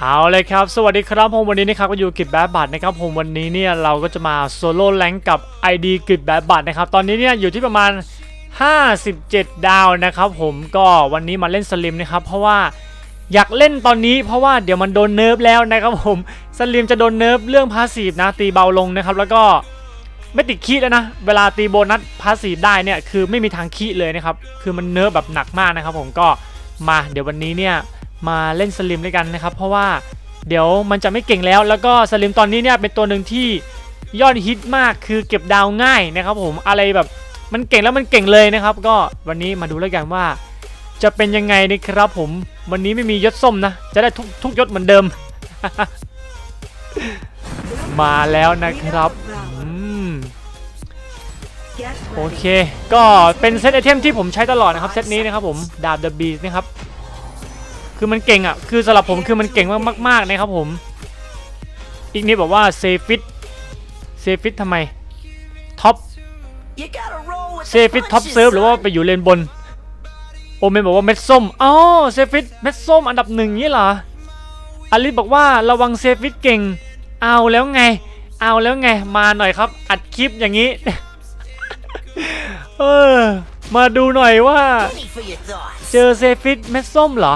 เอาเลยครับ สวัสดีครับผมวันนี้นะครับก็อยู่กิจแบบบัตนะครับผมวันนี้เนี่ยเราก็จะมาโซโล่แรงกับ ID กิจแบบบัตนะครับตอนนี้เนี่ยอยู่ที่ประมาณ 57 ดาวนะครับผมก็วันนี้มาเล่นสลิมนะครับเพราะว่าอยากเล่นตอนนี้เพราะว่าเดี๋ยวมันโดนเนิร์ฟแล้วนะครับผมสลิมจะโดนเนิร์ฟเรื่องพาสีฟนะตีเบาลงนะครับแล้วก็ไม่ติดคีแล้วนะ เวลาตีโบนัสพาสีฟได้เนี่ยคือไม่มีทางคีเลยนะครับคือมันเนิร์ฟแบบหนักมากนะครับผมก็มาเดี๋ยววันนี้เนี่ย มาเล่นสลิมด้วยกันนะครับ เพราะว่าเดี๋ยวมันจะไม่เก่งแล้ว แล้วก็สลิมตอนนี้เนี่ยเป็นตัวหนึ่งที่ยอดฮิตมากคือเก็บดาวง่ายนะครับผมอะไรแบบมันเก่งแล้วมันเก่งเลยนะครับ ก็วันนี้มาดูแล้วกันว่า จะเป็นยังไงนะครับผมวันนี้ไม่มียศส้มนะ จะได้ทุกทุกยศเหมือนเดิม มาแล้วนะครับโอเค ก็เป็นเซตไอเทมที่ผมใช้ตลอดนะครับเซตนี้นะครับผมดาบเดอะบีสนะครับ คือมันเก่งอะ คือสำหรับผมคือมันเก่งมากๆมากนะครับผม อีกนิดบอกว่าเซฟิต เซฟิตทำไม ท็อป เซฟิตท็อปเซิร์ฟหรือว่าไปอยู่เลนบน โอเมนบอกว่าเม็ดส้มอ๋อเซฟิตเม็ดส้มอันดับหนึ่งนี่เหรอ อลิสบอกว่าระวังเซฟิตเก่ง เอาแล้วไง เอาแล้วไง มาหน่อยครับ อัดคลิปอย่างนี้ เออ มาดูหน่อยว่า เจอเซฟิตเม็ดส้มเหรอ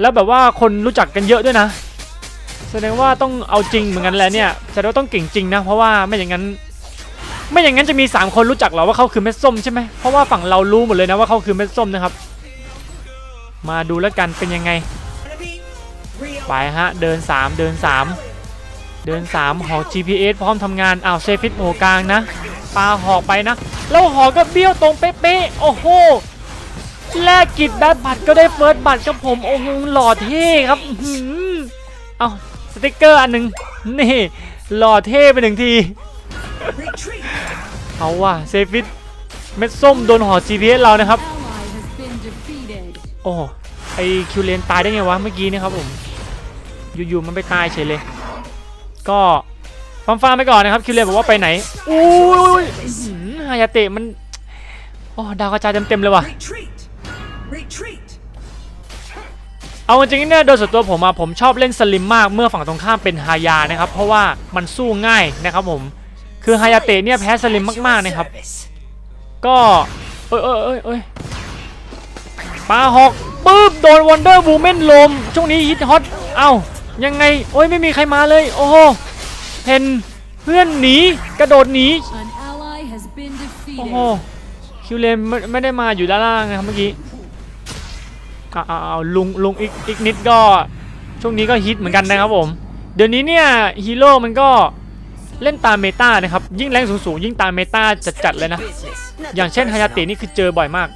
แล้วแบบว่าคนรู้จักกันเยอะด้วยนะ แสดงว่าต้องเอาจริงเหมือนกันแหละเนี่ยแสดงว่าต้องเก่งจริงนะ เพราะว่าไม่อย่างนั้น ไม่อย่างนั้นจะมี 3 คนรู้จักเหรอว่าเขาคือเม็ดส้มใช่ไหมเพราะว่าฝั่งเรารู้หมดเลยนะว่าเขาคือเม็ดส้มนะครับ มาดูแล้วกันเป็นยังไงไปฮะเดิน 3 เดิน 3 เดิน3หอก GPS พร้อมทำงานอ้าวเซฟิตโหกลางนะปลาหอกไปนะ แล้วหอกก็เบี้ยวตรงเป๊ะๆโอ้โห แลกกิจแบบบัตรก็ได้เฟิร์สบัตรกับผมโอ้โหหล่อเท่ครับอื้อหือเอาสติกเกอร์อันหนึ่งนี่หล่อเท่ไปหนึ่งทีเอาว่ะเซฟิตเม็ดส้มโดนห่อ GPS เรานะครับโอ้ไอคิวเลนตายได้ไงวะเมื่อกี้เนะครับผมอยู่ๆมันไปตายเฉยเลย ก็ฟังฟังไปก่อนนะครับคิวเลนบอกว่าไปไหนอุ้ยอื้อหือฮายาเตะมันโอ้ดาวกระจายเต็มๆเลยว่ะ เอาจริงๆเนี่ยโดยส่วนตัวผมอะผมชอบเล่นสลิมมากเมื่อฝั่งตรงข้ามเป็นฮายานะครับเพราะว่ามันสู้ง่ายนะครับผมคือฮายาเตะเนี่ยแพ้สลิมมากๆนะครับ ก็เอ้ยเอ้ยเอ้ยเอ้ยปาหอกปึ๊บโดนวันเดอร์วูแมนลมช่วงนี้ฮิตฮอตเอ้ายังไงโอ้ยไม่มีใครมาเลยโอ้โหเห็นเพื่อนหนีกระโดดหนีโอ้โหคิวเลนไม่ไม่ได้มาอยู่ด้านล่างนะครับเมื่อกี้ เอาเอาเอาลุงลุงอีกอีกนิดก็ช่วงนี้ก็ฮิตเหมือนกันนะครับผม เดี๋ยวนี้เนี่ยฮีโร่มันก็เล่นตามเมตานะครับ ยิ่งแรงสูงๆยิ่งตามเมตาจัดๆเลยนะ อย่างเช่นฮายาตะนี่คือเจอบ่อยมาก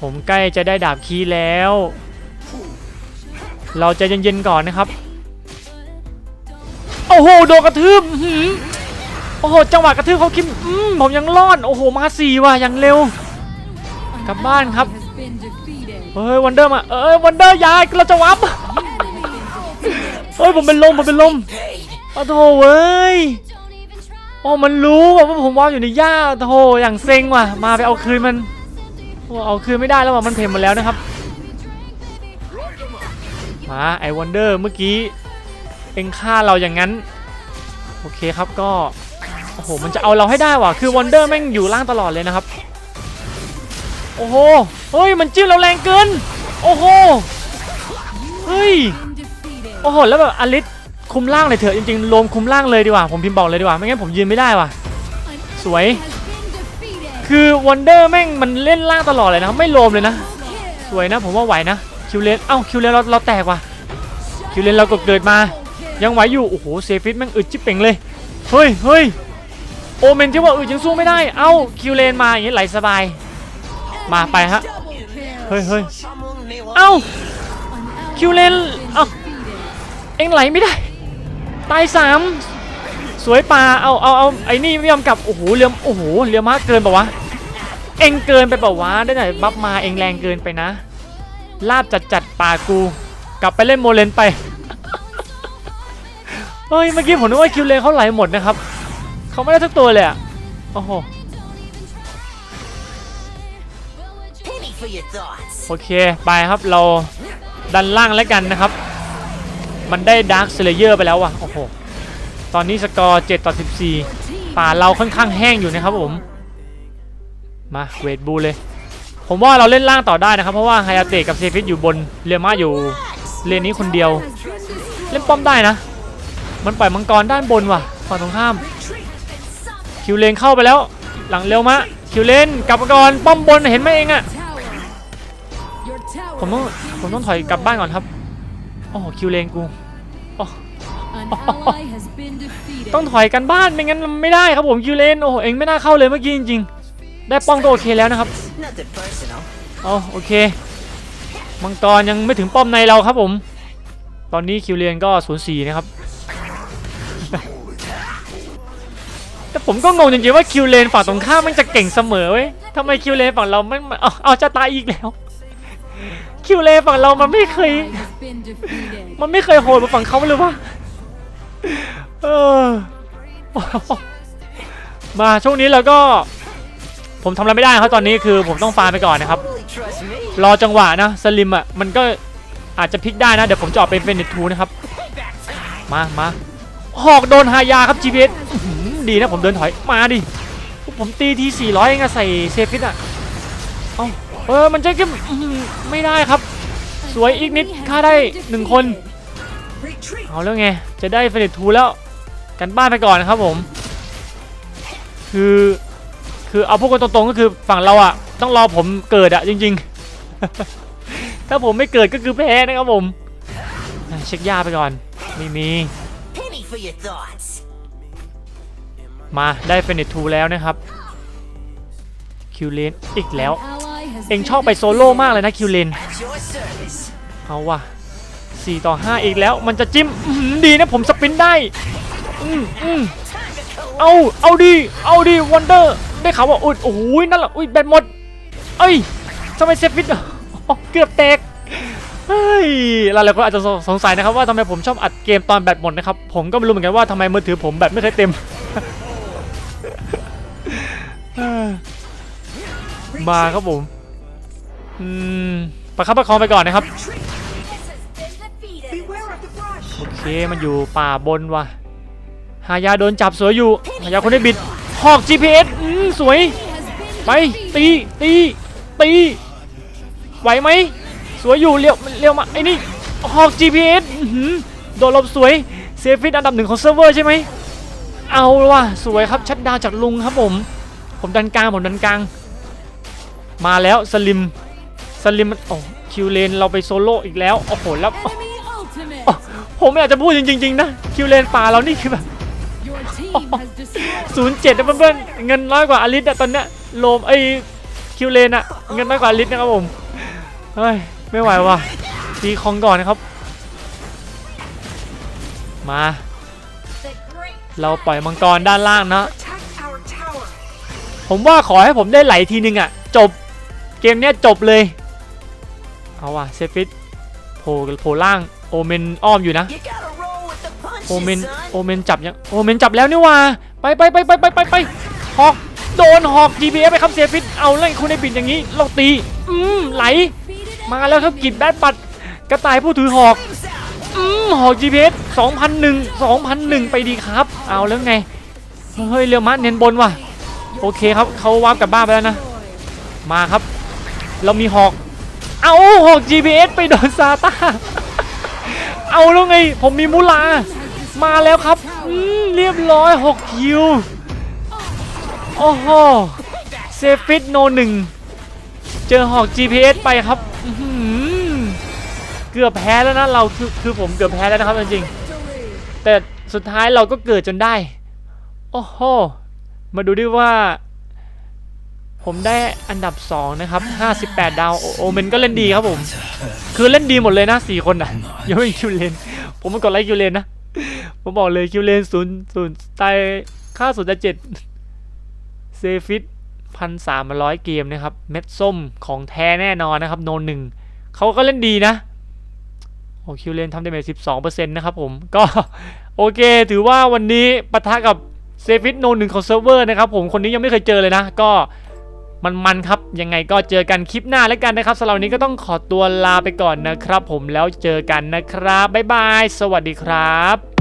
ผมใกล้จะได้ดาบคีแล้ว เราจะเย็นๆก่อนนะครับ โอ้โห โดนกระทืบ โอ้โหจังหวะกระทืบเขาคิมอืมผมยังรอดโอ้โหมาสี่ว่ะยังเร็ว กลับบ้านครับเฮ้ยวันเดอร์มาเอ้ยวันเดอร์ยายเราจะวับเฮ้ยผมเป็นลมผมเป็นลมโอ้โหเว้ยโอ้มันรู้ว่าผมวางอยู่ในหญ้าโอ้โหอย่างเซ็งว่ะ มาไปเอาคืนมันโอ้เอาคืนไม่ได้แล้วว่ะมันเพ่นหมาแล้วนะครับมาไอวันเดอร์เมื่อกี้เอ็งฆ่าเราอย่างนั้น โอเคครับก็ โอ้โห มันจะเอาเราให้ได้ว่ะ คือวันเดอร์แม่งอยู่ล่างตลอดเลยนะครับ โอ้โห เฮ้ย มันจิ้มเราแรงเกิน โอ้โห เฮ้ย โอ้โห แล้วแบบอลิสคุมล่างเลยเถอะ จริงๆรวมคุมล่างเลยดีกว่า ผมพิมพ์บอกเลยดีกว่า ไม่งั้นผมยืนไม่ได้ว่ะ สวย คือวันเดอร์แม่งมันเล่นล่างตลอดเลยนะครับไม่โลมเลยนะ สวยนะ ผมว่าไหวนะ คิวเลนเอ้า คิวเลนเราเราแตกว่ะ คิวเลนเราก็เกิดมา ยังไหวอยู่ โอ้โห เซฟิตแม่งอึดจิ๊บเป่งเลย เฮ้ยเฮ้ย โอเมนที่ว่าอึดยังสู้ไม่ได้ เอ้าคิวเลนมาอย่างนี้ไหลสบาย มาไปฮะ เฮ้ยเฮ้ยเอ้าคิวเลนเอ้าเอ็งไหลไม่ได้ ตายสามสวยป่า เอาเอาเอาไอ้นี่ไม่ยอมกลับ โอ้โหเรือมโอ้โหเรือมากเกินปะวะ เอ็งเกินไปปะวะ ได้ไหนบัฟมาเอ็งแรงเกินไปนะ ลาบจัดจัดป่ากู กลับไปเล่นโมเลนไป เฮ้ยเมื่อกี้ผมนึกว่าคิวเลนเขาไหลหมดนะครับ เขาไม่ได้ทุกตัวเลยอะโอ้โห Penny for your thoughts. โอเค ไปครับเราดันล่างแล้วกันนะครับ มันได้ดาร์คเซเลเยอร์ไปแล้วว่ะ โอ้โห ตอนนี้สกอร์7ต่อ 14 ป่าเราค่อนข้างแห้งอยู่นะครับผม มาเวทบูเลย ผมว่าเราเล่นล่างต่อได้นะครับ เพราะว่าไฮอาเตะกับเซฟิตอยู่บน เรียมาอยู่เลนนี้คนเดียว Has been destroyed. เล่นป้อมได้นะ มันปล่อยมังกรด้านบนว่ะฝั่งตรงข้าม Retreat. คิวเลนเข้าไปแล้ว หลังเร็วมะคิวเลนกลับมาก่อนป้อมบนเห็นไหมเองอะ Tower. Your tower ผมต้อง has been ผมต้องถอยกลับบ้านก่อนครับโอ้โหคิวเลนกู An ally has been defeated. ต้องถอยกันบ้านไม่งั้นมันไม่ได้ครับผมคิวเลนโอ้โหเองไม่น่าเข้าเลยเมื่อกี้จริงๆ ได้ป้อมก็โอเคแล้วนะครับ Nothing personal. เอาโอเคมังกรยังไม่ถึงป้อมในเราครับผม ตอนนี้คิวเลนก็ศูนย์สี่นะครับ แต่ผมก็งงจริงๆว่าคิวเลนฝั่งตรงข้ามมันจะเก่งเสมอเว้ยทำไมคิวเลนฝั่งเราไม่เอาเอาจะตายอีกแล้ว คิวเลนฝั่งเรามันไม่เคย มันไม่เคยโหดมาฝั่งเขาเลยวะเออมาช่วงนี้เราก็ ผมทำอะไรไม่ได้ครับตอนนี้คือผมต้องฟาร์มไปก่อนนะครับ รอจังหวะนะสลิมอะมันก็อาจจะพลิกได้นะ เดี๋ยวผมจะออกเป็นเฟนเนทูนะครับ มามาหอกโดนหายาครับ GPS อื้อหือ ดีนะผมเดินถอยมาดิผมตีที400เองอะใส่เซฟิตอะเอ้าเออมันจะก็อื้อหือไม่ได้ครับ สวยอีกนิดฆ่าได้หนึ่งคนเอาแล้วไงจะได้เฟรนทูแล้วกันบ้านไปก่อนนะครับผม คือคือเอาพูดกันตรงๆก็คือฝั่งเราอะต้องรอผมเกิดอะจริง ๆ ถ้าผมไม่เกิดก็คือแพ้นะครับผมเช็คยาไปก่อนไม่มี มาได้เฟรนทูแล้วนะครับคิวเลนอีกแล้ว An ally has เอง been ชอบไปโซโล่มากเลยนะคิวเลน At your service. เอาว่ะ4ต่อ 5 อีกแล้วมันจะจิ้มอื้อหือดีนะผมสปรินต์ได้อืมอืม Time to collect. เอาเอาดีเอาดีวันเดอร์ได้ข่าวว่าอุ้ยโอ้โหนั่นแหละอุ้ยแบตหมด เอ้ยทำไมเซฟฟิตอะอ๋อเกือบแตกเฮ้ยหลายๆคนอาจจะสงสัยนะครับว่าทำไมผมชอบอัดเกมตอนแบตหมดนะครับ ผมก็ไม่รู้เหมือนกันว่าทำไมมือถือผมแบตไม่เคยเต็ม มาครับผมอืมประคับประคองไปก่อนนะครับโอเคมันอยู่ป่าบนว่ะหายาโดนจับสวยอยู่หายาคนได้บิดหอก GPS อืมสวย ไปตีตีตีไหวไหมสวยอยู่เลี้ยวเลี้ยวมาไอ้นี่หอก GPS อื้อหือโดนลบสวยเซฟิตอันดับหนึ่งของเซิร์ฟเวอร์ใช่ไหมเอาว่ะสวยครับชัดดาวจากลุงครับผม ผมดันกลางผมดันกลาง มาแล้วสลิมสลิมมันโอ้คิวเลนเราไปโซโล่อีกแล้วโอ้โหแล้ว Enemy ultimate. อ๋อผมไม่อยากจะพูดจริงๆนะคิวเลนป่าเรานี่คือแบบ Your team has destroyed. ศูนย์เจ็ดนะเพื่อนๆเงินน้อยกว่าอลิสอะตอนเนี้ยโลมไอคิวเลนอะเงินน้อยกว่าอลิสนะครับผมเฮ้ยไม่ไหวว่ะตีคองก่อนนะครับ มา เราปล่อยมังกรด้านล่างนะ Attack our tower. ผมว่าขอให้ผมได้ไหลทีนึงอะจบเกมเนี้ยจบเลย เอาว่ะเซฟิตโผล่โผล่ล่างโอเมนอ้อมอยู่นะ You gotta roll with the โอเมน punches, โอ son. เมนจับยังโอเมนจับแล้วนี่หว่าไปไปไปไปไปไปไปหอกโดนหอก GPS ไปครับเสียฟิตเอาเลยคุณได้ปิดอย่างนี้เราตีอืมไหล Defeated มาแล้วครับกิบแบดปัดกระต่ายผู้ถือหอกอืมหอก GPS 2001 2001 ไปดีครับ เอาแล้วไงเฮ้ยเรียวมะเน้นบนว่ะ โอเคครับเขาวาร์ปกลับบ้านไปแล้วนะ มาครับ เรามีหอก เอาหอก GPS ไปโดนซาตาเอาแล้วไง ผมมีมูลา มาแล้วครับเรียบร้อย6คิว โอ้โหเซฟิตโนหนึ่งเจอหอก GPS ไปครับเกือบแพ้แล้วนะเราคือคือผมเกือบแพ้แล้วนะครับจริงๆแต่สุดท้ายเราก็เกิดจนได้ โอ้โห มาดูดิว่า ผมได้อันดับ 2 นะครับ 58 ดาว โอเมนก็เล่นดีครับผม คือเล่นดีหมดเลยนะ4คนนะยกเว้นคิวเลน ผมมากดไลค์คิวเลนนะ ผมบอกเลยคิวเลนศูนย์ศูนย์ตายค่าศูนย์เจ็ดเซฟิตพันสามร้อยเกมนะครับ เม็ดส้มของแท้แน่นอนนะครับ โนหนึ่งเขาก็เล่นดีนะโอคิวเลนทำได้เมจสิบสองเปอร์เซ็นต์นะครับผม ก็โอเค ถือว่าวันนี้ปะทะกับ เซฟิตโนหนึ่งของเซิร์ฟเวอร์นะครับผมคนนี้ยังไม่เคยเจอเลยนะ ก็มันมันครับยังไงก็เจอกันคลิปหน้าแล้วกันนะครับสำหรับวันนี้ก็ต้องขอตัวลาไปก่อนนะครับ ผมแล้วเจอกันนะครับบ๊ายบาย สวัสดีครับ